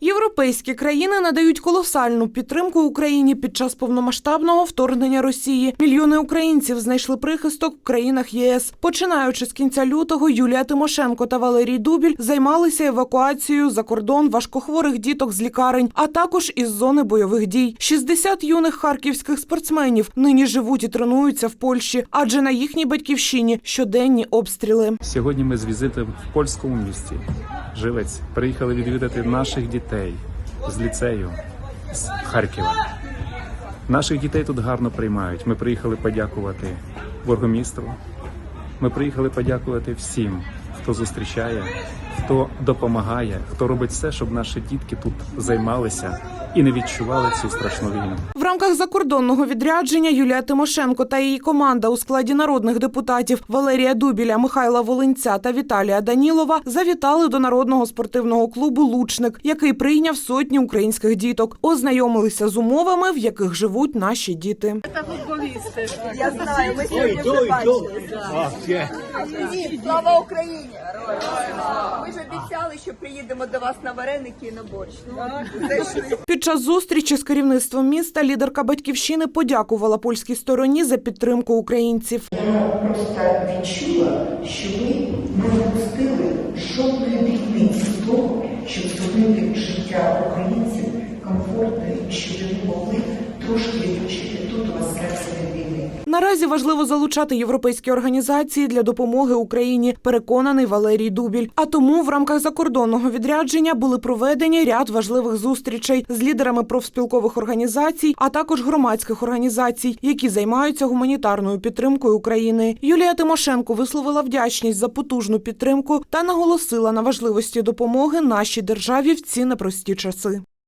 Європейські країни надають колосальну підтримку Україні під час повномасштабного вторгнення Росії. Мільйони українців знайшли прихисток в країнах ЄС. Починаючи з кінця лютого, Юлія Тимошенко та Валерій Дубіль займалися евакуацією за кордон важкохворих діток з лікарень, а також із зони бойових дій. 60 юних харківських спортсменів нині живуть і тренуються в Польщі, адже на їхній батьківщині щоденні обстріли. Сьогодні ми з візитом в польському місті Живець приїхали відвідати наших дітей з ліцею з Харкова. Наших дітей тут гарно приймають. Ми приїхали подякувати бургомістру. Ми приїхали подякувати всім, хто зустрічає, хто допомагає, хто робить все, щоб наші дітки тут займалися і не відчували цю страшну війну. В рамках закордонного відрядження Юлія Тимошенко та її команда у складі народних депутатів Валерія Дубіля, Михайла Волинця та Віталія Данілова завітали до народного спортивного клубу Лучник, який прийняв сотні українських діток. Ознайомилися з умовами, в яких живуть наші діти. Я знаю, ми сьогодні вже бачили. Слава Україні! Ми ж обіцяли, що приїдемо до вас на вареники і на борщ. Ну. Під час зустрічі з керівництвом міста лідерка батьківщини подякувала польській стороні за підтримку українців. Я просто відчула, що ви не допустили жодної дрібниці того, щоб зробити життя українців тут у вас від війни. Наразі важливо залучати європейські організації для допомоги Україні, переконаний Валерій Дубіль. А тому в рамках закордонного відрядження були проведені ряд важливих зустрічей з лідерами профспілкових організацій, а також громадських організацій, які займаються гуманітарною підтримкою України. Юлія Тимошенко висловила вдячність за потужну підтримку та наголосила на важливості допомоги нашій державі в ці непрості часи.